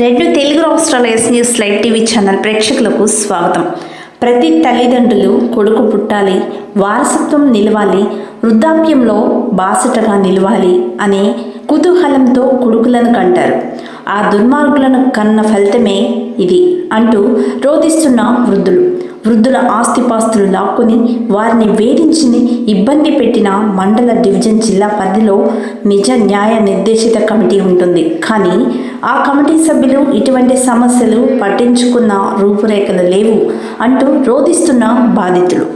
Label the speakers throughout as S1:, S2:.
S1: రెండు తెలుగు రాష్ట్రాల S news live TV channel ప్రేక్షకులకు స్వాగతం. ప్రతి తల్లిదండ్రులు కొడుకు పుట్టాలి వారసత్వం నిలవాలి వృద్ధాప్యంలో బాసటగా నిలవాలి అనే కుతూహలంతో కొడుకులను కంటారు. ఆ దుర్మార్గులను కన్న ఫలితమే ఇది అంటూ రోధిస్తున్న వృద్ధులు. వృద్ధుల ఆస్తిపాస్తులు లాక్కొని వారిని వేధించి ఇబ్బంది పెట్టిన మండల డివిజన్ జిల్లా పరిధిలో నిజ న్యాయ నిర్దేశిత కమిటీ ఉంటుంది. కానీ ఆ కమిటీ సభ్యులు ఇటువంటి సమస్యలు పట్టించుకున్న రూపురేఖలు లేవు అంటూ రోధిస్తున్న బాధితులు.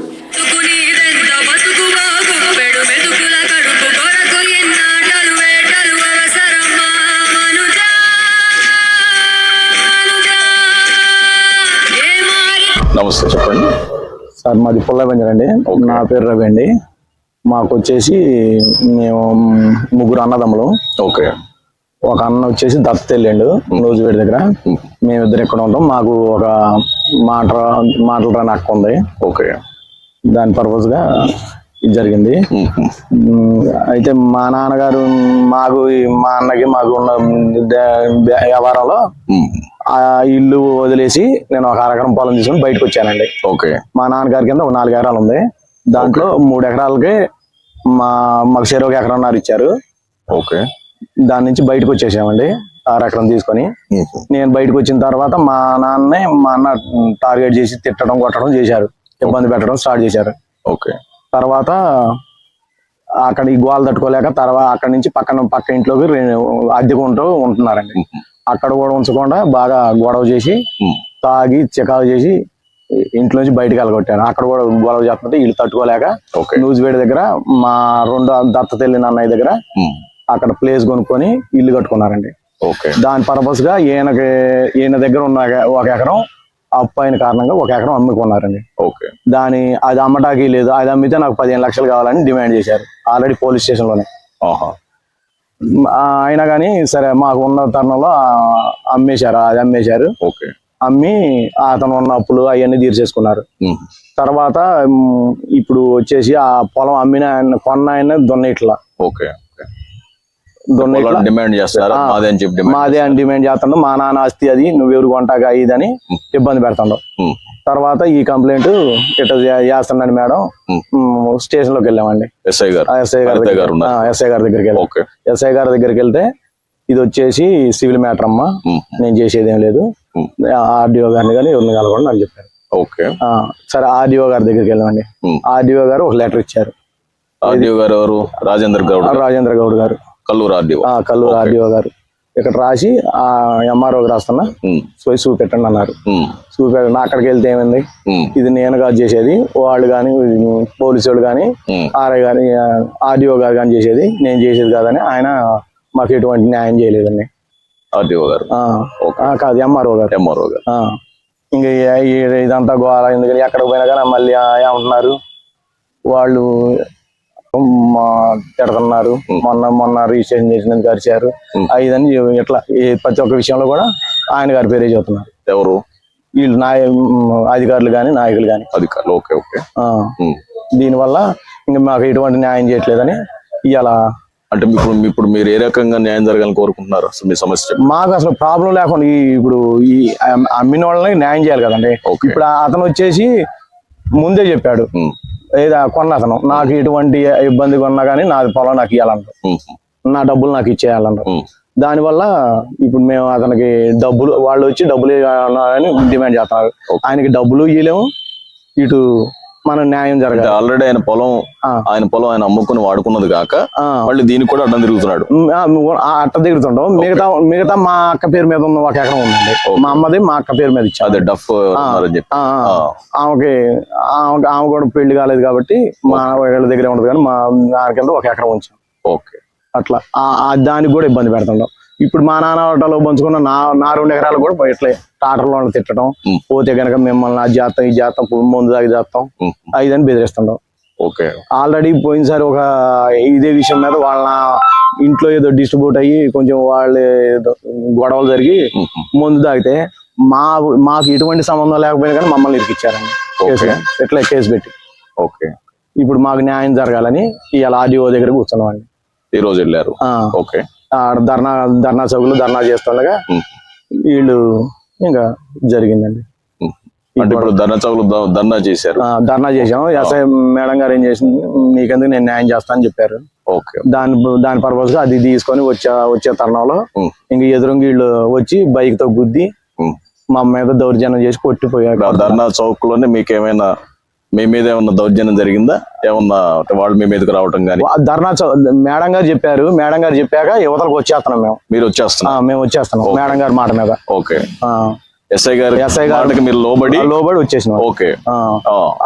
S2: నమస్తే చెప్పండి.
S3: సార్ మాది పుల్లబంజర్ అండి. నా పేరు రవి అండి. మాకు వచ్చేసి మేము ముగ్గురు అన్నదమ్ములు.
S2: ఓకే.
S3: ఒక అన్న వచ్చేసి దత్త వెళ్ళిండు నూజివేడి దగ్గర. మేమిద్దరు ఇక్కడ ఉంటాం. మాకు ఒక మాట మాటలు రాని అక్క ఉంది.
S2: ఓకే.
S3: దాని పర్పస్గా ఇది జరిగింది. అయితే మా నాన్నగారు మాకు మా అన్నకి మాకు ఉన్న వ్యవహారంలో ఆ ఇల్లు వదిలేసి నేను ఒక అరకరం పొలం తీసుకుని బయటకు వచ్చానండి.
S2: ఓకే.
S3: మా నాన్నగారి కింద ఒక నాలుగు ఎకరాలు ఉంది. దాంట్లో మూడు ఎకరాలకి మా మాకు చెరువు ఒక ఎకరన్నర ఇచ్చారు.
S2: ఓకే.
S3: దాని నుంచి బయటకు వచ్చేసామండి. ఆరు ఎకరం తీసుకొని. నేను బయటకు వచ్చిన తర్వాత మా నాన్నే మా అన్న టార్గెట్ చేసి తిట్టడం కొట్టడం చేశారు. ఇబ్బంది పెట్టడం స్టార్ట్ చేశారు.
S2: ఓకే.
S3: తర్వాత అక్కడ ఈ గోలు తట్టుకోలేక తర్వాత అక్కడ నుంచి పక్కన పక్క ఇంట్లోకి అద్దెకుంటూ ఉంటున్నారండి. అక్కడ కూడా ఉంచకుండా బాగా గొడవ చేసి తాగి చికాకు చేసి ఇంట్లోంచి బయటకు వెళ్ళగొట్టాను అక్కడ కూడా గొడవ చేస్తుంటే ఇల్లు తట్టుకోలేక నూజివేడి దగ్గర మా రెండు దత్త తెల్లిన అన్నయ్య దగ్గర అక్కడ ప్లేస్ కొనుక్కొని ఇల్లు కట్టుకున్నారండి.
S2: ఓకే.
S3: దాని పర్పస్గా ఈయనకి ఈయన దగ్గర ఉన్న ఒక ఎకరం అప్పు అయిన కారణంగా ఒక ఎకరం అమ్ముకున్నారండి.
S2: ఓకే.
S3: దాని అది అమ్మటానికి లేదు. అది అమ్మితే నాకు పదిహేను లక్షలు కావాలని డిమాండ్ చేశారు. ఆల్రెడీ పోలీస్ స్టేషన్లోనే. అయినా కానీ సరే మాకు ఉన్న తరుణంలో అమ్మేశారు అది అమ్మేశారు.
S2: ఓకే.
S3: అమ్మి అతను ఉన్న అప్పులు అవన్నీ తీర్చేసుకున్నారు. తర్వాత ఇప్పుడు వచ్చేసి ఆ పొలం అమ్మిన ఆయన కొన్న ఆయన దున్నయిట్లా
S2: ఓకే.
S3: దున్నయిట్లా
S2: పొలం డిమాండ్ చేస్తారా. మాదే అని డిమాండ్
S3: అని చేస్తుండో. మా నాన్న ఆస్తి అది నువ్వెవరు కొంటాగా ఇదని ఇబ్బంది పెడుతుండవు
S2: ఉమ్.
S3: తర్వాత ఈ కంప్లైంట్ ఇట్లా చే- చేస్తున్నాను మేడం. స్టేషన్లోకి వెళ్ళామండి.
S2: ఎస్ఐ గారు.
S3: ఎస్ఐ గారి ఎస్ఐ గారి దగ్గరికి వెళ్ళాం.
S2: ఓకే.
S3: ఎస్ఐ గారి దగ్గరికి వెళ్తే ఇది వచ్చేసి సివిల్ మ్యాటర్ అమ్మా. నేను చేసేది ఏం లేదు. ఆర్డీఓ గారిని కానీ ఎవరిని కలవడం నాకు చెప్పారు.
S2: ఓకే.
S3: ఆ, సరే ఆర్డీఓ గారి దగ్గరికి వెళ్ళామండి. ఆర్డీఓ గారు ఒక లెటర్ ఇచ్చారు.
S2: ఆర్డీఓ గారు ఎవరు? రాజేందర్ గౌడ్.
S3: రాజేంద్ర గౌడ్ గారు.
S2: కల్లూరు ఆర్డీఓ
S3: ఆ కల్లూరు ఆర్డీఓ గారు. ఇక్కడ రాసి ఆ ఎంఆర్ఓకి రాస్తున్నా. పోయి చూపెట్టండి అన్నారు. చూపెట్టండి అక్కడికి వెళ్తే ఏమైంది. ఇది నేను కాదు చేసేది వాళ్ళు కానీ పోలీసు వాళ్ళు కానీ. ఆర్ఐ కానీ ఆర్డీఓ గారు కానీ చేసేది నేను చేసేది కాదని ఆయన మాకు ఎటువంటి న్యాయం చేయలేదండి.
S2: ఆర్డీఓ గారు.
S3: కాదు ఎంఆర్ఓ గారు.
S2: ఎంఆర్ఓ గారు.
S3: ఇంకా ఇదంతా గోళ ఎందుకని ఎక్కడికి పోయినా కానీ మళ్ళీ ఏమంటున్నారు? వాళ్ళు తిడుతున్నారు మొన్న మొన్న రిజిస్ట్రేషన్ చేసినందుకు అరిచారు ఐదని ఇట్లా ఈ ప్రతి ఒక్క విషయంలో కూడా ఆయన గారి పేరే చెబుతున్నారు.
S2: ఎవరు?
S3: వీళ్ళు నాయ అధికారులు కానీ నాయకులు కానీ
S2: అధికారులు. Okay okay.
S3: దీనివల్ల ఇంకా మాకు ఎటువంటి న్యాయం చేయట్లేదని ఇవాళ
S2: అంటే ఇప్పుడు ఇప్పుడు మీరు ఏ రకంగా న్యాయం జరగాలని కోరుకుంటున్నారు? అసలు మీ సమస్య.
S3: మాకు అసలు ప్రాబ్లం లేకుండా ఈ ఇప్పుడు ఈ అమ్- అమ్మిన వాళ్ళని న్యాయం చేయాలి కదండి. ఇప్పుడు అతను వచ్చేసి ముందే చెప్పాడు. ఏదా కొన్న అతను నాకు ఎటువంటి ఇబ్బంది కొన్నా కానీ నాది పొలం నాకు ఇవ్వాలంటారు
S2: ఉమ్.
S3: నా డబ్బులు నాకు ఇచ్చేయాలంటారు
S2: ఉమ్.
S3: దానివల్ల ఇప్పుడు మేము అతనికి డబ్బులు వాళ్ళు వచ్చి డబ్బులు ఇవ్వాలని డిమాండ్ చేస్తున్నారు. ఆయనకి డబ్బులు ఇవ్వలేము ఇటు మన న్యాయం జరగాలి.
S2: ఆల్రెడీ ఆయన పొలం. ఆయన పొలం ఆయన అమ్ముకుని వాడుకున్నది కాక. మళ్ళీ దీనికి కూడా అడ్డం తిరుగుతున్నాడు.
S3: అట్ట దిగుతుంటాం మిగతా మిగతా మా అక్క పేరు మీద ఉన్న ఒక ఎకరం ఉందండి. మా అమ్మది మా అక్క పేరు మీద ఇచ్చారు
S2: అదే డఫ్.
S3: ఆమెకి ఆమె కూడా పెళ్ళి కాలేదు కాబట్టి మా వీళ్ళ దగ్గరే ఉండదు కానీ మా నాన్న కింద ఒక ఎకరం ఉంచాం.
S2: ఓకే.
S3: అట్లా. దానికి కూడా ఇబ్బంది పెడుతుంటాం. ఇప్పుడు మా నాన్న ఆటోలో పంచుకున్న నా నా రెండు ఎకరాలు కూడా ఇట్లే టాటర్లో తిట్టడం. పోతే కనుక మిమ్మల్ని అది చేస్తాం ఇది చేస్తాం ముందు దాగి చేస్తాం
S2: ఉమ్.
S3: ఐదని బెదిరిస్తుంటాం.
S2: ఓకే.
S3: ఆల్రెడీ పోయినసారి ఒక ఇదే విషయం మీద వాళ్ళ ఇంట్లో ఏదో డిస్ట్రిబ్యూట్ అయ్యి కొంచెం వాళ్ళు గొడవలు జరిగి. ముందు తాగితే మా మాకు ఎటువంటి సంబంధం లేకపోయినా కానీ మమ్మల్ని ఇరికిచ్చారండి. కేసు. ఎట్లా కేసు పెట్టి.
S2: ఓకే.
S3: ఇప్పుడు మాకు న్యాయం జరగాలని ఇవాళ ఆర్డీఓ దగ్గర కూర్చున్నామండి.
S2: ఈ రోజు వెళ్ళారు. ఓకే.
S3: ధర్నా ధర్నా చౌకులు ధర్నా చేస్తుండగా. వీళ్ళు ఇంకా జరిగిందండి.
S2: అంటే ఇప్పుడు ధర్నా చౌక్ ధర్నా చేశారు.
S3: ధర్నా చేసాం ఎస్ఐ మేడం గారు ఏం చేసింది? మీకెందుకు నేను న్యాయం చేస్తానని చెప్పారు.
S2: ఓకే.
S3: దాని దాని పర్పస్గా అది తీసుకొని వచ్చే వచ్చే తరుణంలో ఇంక ఎదురుంగి వీళ్ళు వచ్చి బైక్తో గుద్ది. మా అమ్మ మీద దౌర్జన్యం చేసి కొట్టిపోయారు.
S2: ధర్నా చౌక్లోనే మీకు ఏమైనా మీ మీద ఏమన్నా దౌర్జన్యం జరిగిందా? ఏమన్నా వాళ్ళు మీ మీదకి రావటం కానీ
S3: ధర్నా మేడం గారు చెప్పారు. మేడం గారు చెప్పాక యువతలకు వచ్చేస్తున్నాం మేము.
S2: మీరు
S3: ఆ,
S2: వచ్చేస్తున్నారు
S3: మేము వచ్చేస్తున్నాం. మేడం గారి మాట మీద.
S2: ఓకే.
S3: ఆ,
S2: ఎస్ఐ గారు
S3: SI గారు-
S2: మాటకి మీరు లోబడి?
S3: లోబడి వచ్చేసినాం.
S2: ఓకే.
S3: ఆ,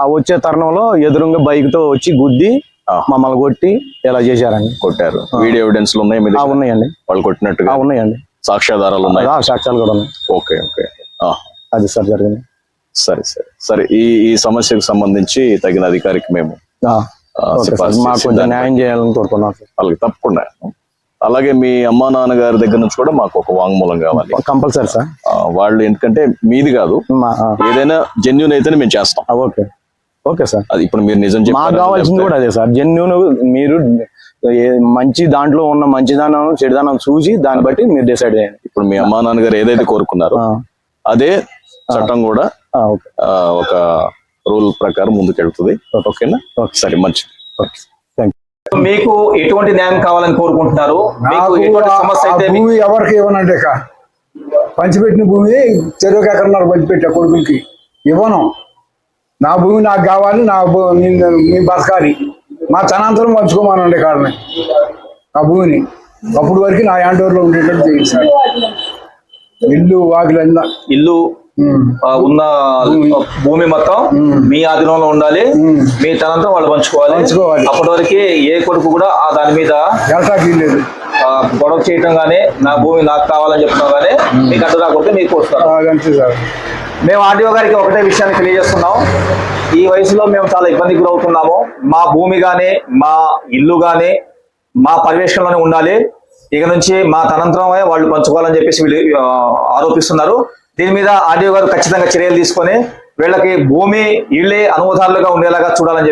S3: వచ్చే తరుణంలో ఎదురుంగా బైక్తో వచ్చి గుద్ది. మమ్మల్ని కొట్టి ఇలా చేశారండి.
S2: కొట్టారు. వీడియో ఎవిడెన్స్ ఉన్నాయి?
S3: ఉన్నాయండి.
S2: వాళ్ళు కొట్టినట్టుగా?
S3: ఉన్నాయండి.
S2: సాక్ష్యాధారాలు ఉన్నాయి?
S3: సాక్ష్యాలు కూడా ఉన్నాయి.
S2: Okay okay.
S3: అది సార్ జరిగింది.
S2: సరే సరే. సరే ఈ ఈ సమస్యకు సంబంధించి తగిన అధికారికి మేము
S3: మాకు కొంచెం న్యాయం చేయాలని కోరుకున్నాం
S2: వాళ్ళకి తప్పకుండా. అలాగే మీ అమ్మా నాన్నగారి దగ్గర నుంచి కూడా మాకు ఒక వాంగ్మూలం కావాలి.
S3: Compulsory sir.
S2: వాళ్ళు ఎందుకంటే మీది కాదు. ఏదైనా జెన్యున్ అయితేనే మేము చేస్తాం.
S3: ఓకే. Okay sir.
S2: అది ఇప్పుడు మీరు నిజం
S3: మాకు కావాల్సింది కూడా అదే సార్. జెన్యున్ మీరు మంచి దాంట్లో ఉన్న మంచిదానం చెడుదానం చూసి దాన్ని బట్టి మీరు డిసైడ్ చేయండి.
S2: ఇప్పుడు మీ అమ్మా నాన్నగారు ఏదైతే కోరుకున్నారో అదే చట్టం కూడా ఒక రూల్ ప్రకారం ముందుకెళ్తుంది. ఓకేనా? సరే మంచిది.
S3: ఓకే. థ్యాంక్
S4: మీకు ఎటువంటి న్యాయం కావాలని కోరుకుంటున్నారు? మీకు ఎటువంటి సమస్య అయితే
S5: భూమి ఎవరికి ఇవ్వనండి ఇక పంచిపెట్టిన భూమి చెరువుకి ఎకరన్నర పంచిపెట్టా కొడుకులకి ఇవ్వను. నా భూమి నాకు కావాలి నా మీ- బతకాలి. మా తనాంతరం పంచుకోమనండి కాడని. ఆ భూమిని. అప్పుడు వరకు నా యాండోర్లో ఉండేటట్టు చేయించాడు ఇల్లు వాకిలందా
S4: ఇల్లు ఉన్న భూమి. మొత్తం మీ ఆధీనంలో ఉండాలి. మీ తనంతరం వాళ్ళు పంచుకోవాలి. అప్పటి వరకు ఏ కొడుకు కూడా ఆ దాని మీద గొడవ చేయటం గానీ నా భూమి నాకు కావాలని చెప్పడం గానీ మీకు అడ్డు రాకపోతే మీకు వస్తారు మేము ఆర్డీఓ గారికి ఒకటే విషయాన్ని తెలియజేస్తున్నాం. ఈ వయసులో మేము చాలా ఇబ్బందికి గురవుతున్నాము. మా భూమి కానీ మా ఇల్లు కానీ మా పర్యవేక్షణలోనే ఉండాలి. ఇక నుంచి మా తనంతరమే వాళ్ళు పంచుకోవాలని చెప్పేసి వీళ్ళు ఆరోపిస్తున్నారు. దీని మీద ఆర్డీఓ గారు ఖచ్చితంగా చర్యలు తీసుకొని వీళ్ళకి భూమి ఇళ్ళే అనుమతాలుగా ఉండేలాగా చూడాలని చెప్పి